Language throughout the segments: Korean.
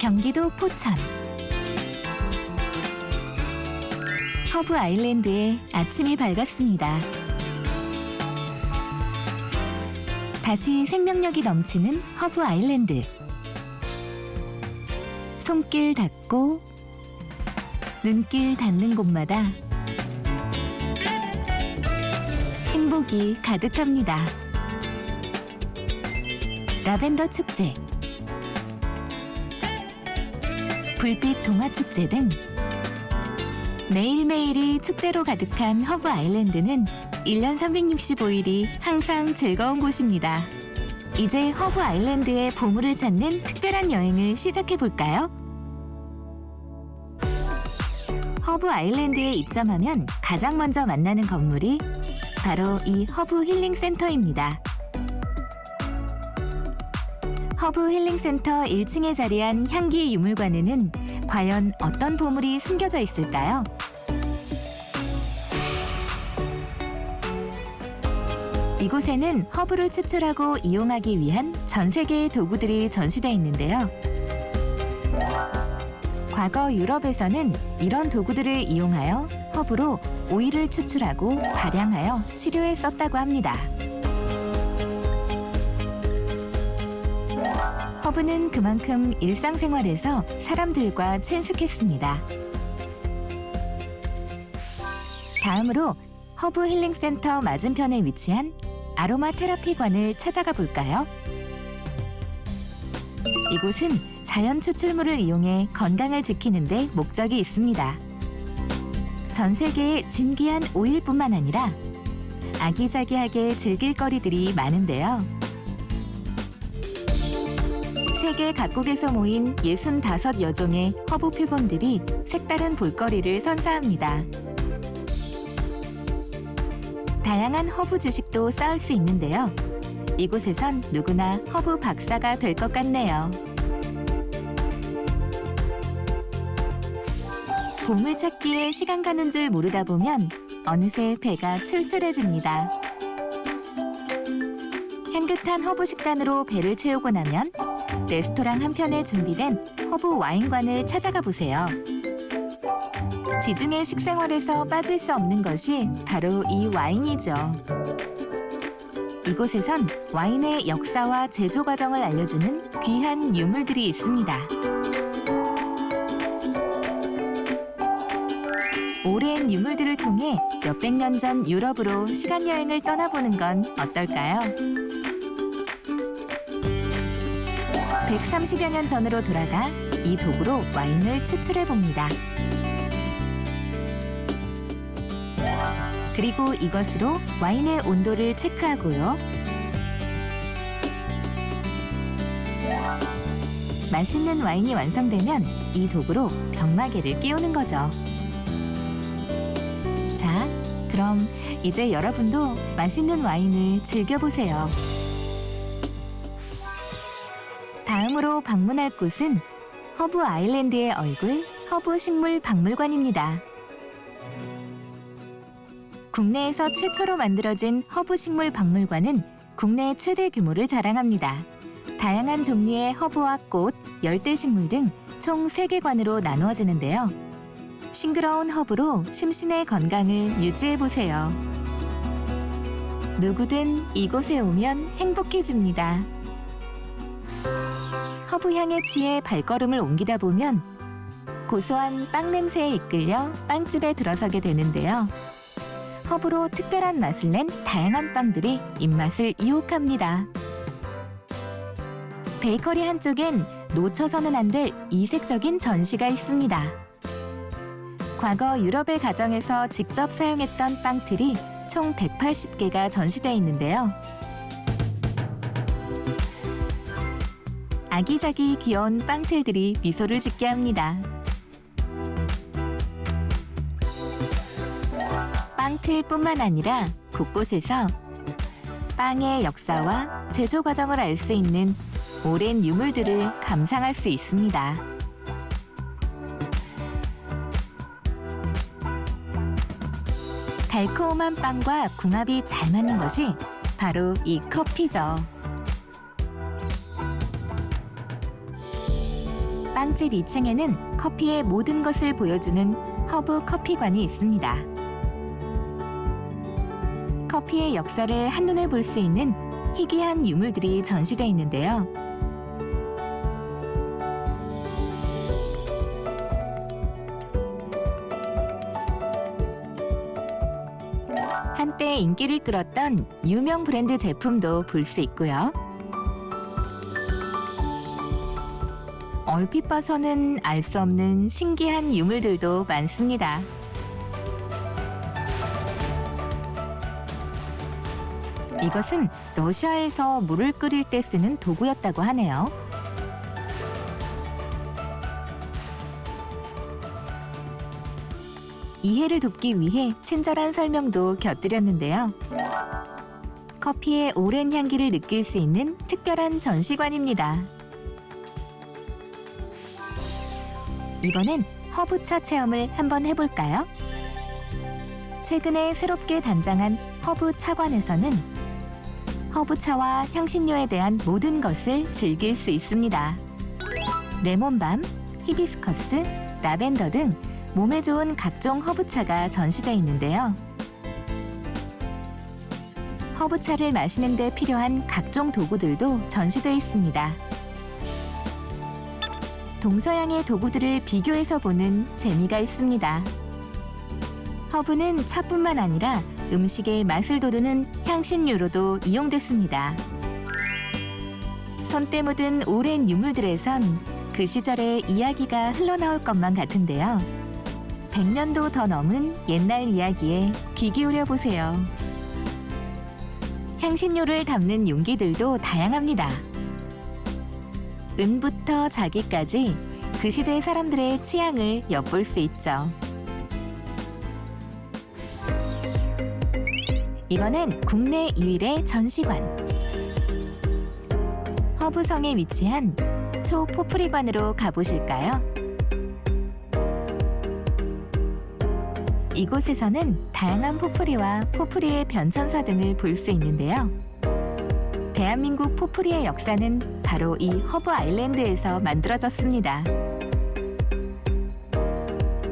경기도 포천 허브 아일랜드에 아침이 밝았습니다. 다시 생명력이 넘치는 허브 아일랜드. 손길 닿고 눈길 닿는 곳마다 행복이 가득합니다. 라벤더 축제, 불빛 동화 축제 등 매일매일이 축제로 가득한 허브 아일랜드는 1년 365일이 항상 즐거운 곳입니다. 이제 허브 아일랜드의 보물을 찾는 특별한 여행을 시작해 볼까요? 허브 아일랜드에 입점하면 가장 먼저 만나는 건물이 바로 이 허브 힐링 센터입니다. 허브 힐링 센터 1층에 자리한 향기 유물관에는 과연 어떤 보물이 숨겨져 있을까요? 이곳에는 허브를 추출하고 이용하기 위한 전 세계의 도구들이 전시되어 있는데요. 과거 유럽에서는 이런 도구들을 이용하여 허브로 오일을 추출하고 발향하여 치료에 썼다고 합니다. 허브는 그만큼 일상생활에서 사람들과 친숙했습니다. 다음으로 허브 힐링 센터 맞은편에 위치한 아로마 테라피관을 찾아가 볼까요? 이곳은 자연 추출물을 이용해 건강을 지키는 데 목적이 있습니다. 전 세계의 진귀한 오일뿐만 아니라 아기자기하게 즐길 거리들이 많은데요. 세계 각국에서 모인 65 여종의 허브 표본들이 색다른 볼거리를 선사합니다. 다양한 허브 지식도 쌓을 수 있는데요. 이곳에선 누구나 허브 박사가 될 것 같네요. 보물 찾기에 시간 가는 줄 모르다 보면 어느새 배가 출출해집니다. 향긋한 허브 식단으로 배를 채우고 나면 레스토랑 한편에 준비된 허브 와인관을 찾아가 보세요. 지중해 식생활에서 빠질 수 없는 것이 바로 이 와인이죠. 이곳에선 와인의 역사와 제조 과정을 알려주는 귀한 유물들이 있습니다. 오랜 유물들을 통해 몇백 년 전 유럽으로 시간 여행을 떠나보는 건 어떨까요? 130여 년 전으로 돌아가 이 도구로 와인을 추출해 봅니다. 그리고 이것으로 와인의 온도를 체크하고요. 맛있는 와인이 완성되면 이 도구로 병마개를 끼우는 거죠. 자, 그럼 이제 여러분도 맛있는 와인을 즐겨보세요. 다음으로 방문할 곳은 허브 아일랜드의 얼굴 허브 식물 박물관입니다. 국내에서 최초로 만들어진 허브 식물 박물관은 국내 최대 규모를 자랑합니다. 다양한 종류의 허브와 꽃, 열대 식물 등 총 3개관으로 나누어지는데요. 싱그러운 허브로 심신의 건강을 유지해 보세요. 누구든 이곳에 오면 행복해집니다. 허브 향에 취해 발걸음을 옮기다 보면 고소한 빵 냄새에 이끌려 빵집에 들어서게 되는데요. 허브로 특별한 맛을 낸 다양한 빵들이 입맛을 유혹합니다. 베이커리 한쪽엔 놓쳐서는 안 될 이색적인 전시가 있습니다. 과거 유럽의 가정에서 직접 사용했던 빵틀이 총 180개가 전시되어 있는데요. 아기자기 귀여운 빵틀들이 미소를 짓게 합니다. 빵틀뿐만 아니라 곳곳에서 빵의 역사와 제조 과정을 알 수 있는 오랜 유물들을 감상할 수 있습니다. 달콤한 빵과 궁합이 잘 맞는 것이 바로 이 커피죠. 빵집 2층에는 커피의 모든 것을 보여주는 허브 커피관이 있습니다. 커피의 역사를 한눈에 볼 수 있는 희귀한 유물들이 전시돼 있는데요. 한때 인기를 끌었던 유명 브랜드 제품도 볼 수 있고요. 얼핏 봐서는 알 수 없는 신기한 유물들도 많습니다. 이것은 러시아에서 물을 끓일 때 쓰는 도구였다고 하네요. 이해를 돕기 위해 친절한 설명도 곁들였는데요. 커피의 오랜 향기를 느낄 수 있는 특별한 전시관입니다. 이번엔 허브차 체험을 한번 해볼까요? 최근에 새롭게 단장한 허브 차관에서는 허브차와 향신료에 대한 모든 것을 즐길 수 있습니다. 레몬밤, 히비스커스, 라벤더 등 몸에 좋은 각종 허브차가 전시돼 있는데요. 허브차를 마시는 데 필요한 각종 도구들도 전시돼 있습니다. 동서양의 도구들을 비교해서 보는 재미가 있습니다. 허브는 차뿐만 아니라 음식의 맛을 돋우는 향신료로도 이용됐습니다. 손때 묻은 오랜 유물들에선 그 시절의 이야기가 흘러나올 것만 같은데요. 100년도 더 넘은 옛날 이야기에 귀 기울여 보세요. 향신료를 담는 용기들도 다양합니다. 은부터 자기까지 그 시대 사람들의 취향을 엿볼 수 있죠. 이번엔 국내 유일의 전시관. 허브성에 위치한 초포프리관으로 가보실까요? 이곳에서는 다양한 포프리와 포프리의 변천사 등을 볼 수 있는데요. 대한민국 포프리의 역사는 바로 이 허브 아일랜드에서 만들어졌습니다.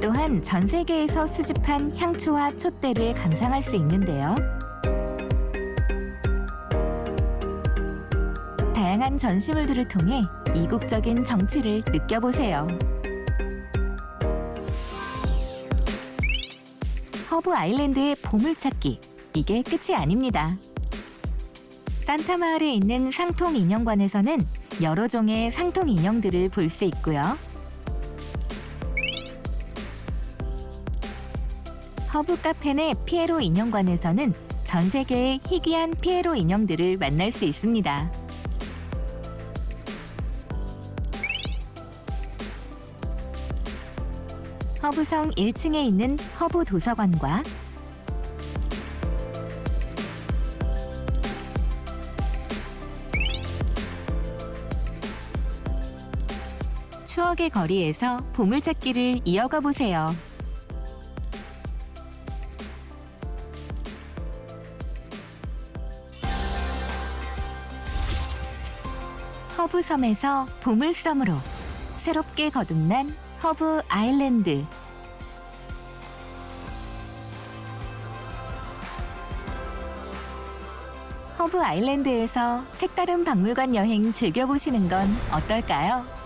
또한 전 세계에서 수집한 향초와 촛대를 감상할 수 있는데요. 다양한 전시물들을 통해 이국적인 정취를 느껴보세요. 허브 아일랜드의 보물찾기. 이게 끝이 아닙니다. 산타 마을에 있는 상통 인형관에서는 여러 종의 상통 인형들을 볼 수 있고요. 허브 카페 내 피에로 인형관에서는 전 세계의 희귀한 피에로 인형들을 만날 수 있습니다. 허브성 1층에 있는 허브 도서관과 추억의 거리에서 보물찾기를 이어가 보세요. 허브섬에서 보물섬으로 새롭게 거듭난 허브 아일랜드. 허브 아일랜드에서 색다른 박물관 여행 즐겨보시는 건 어떨까요?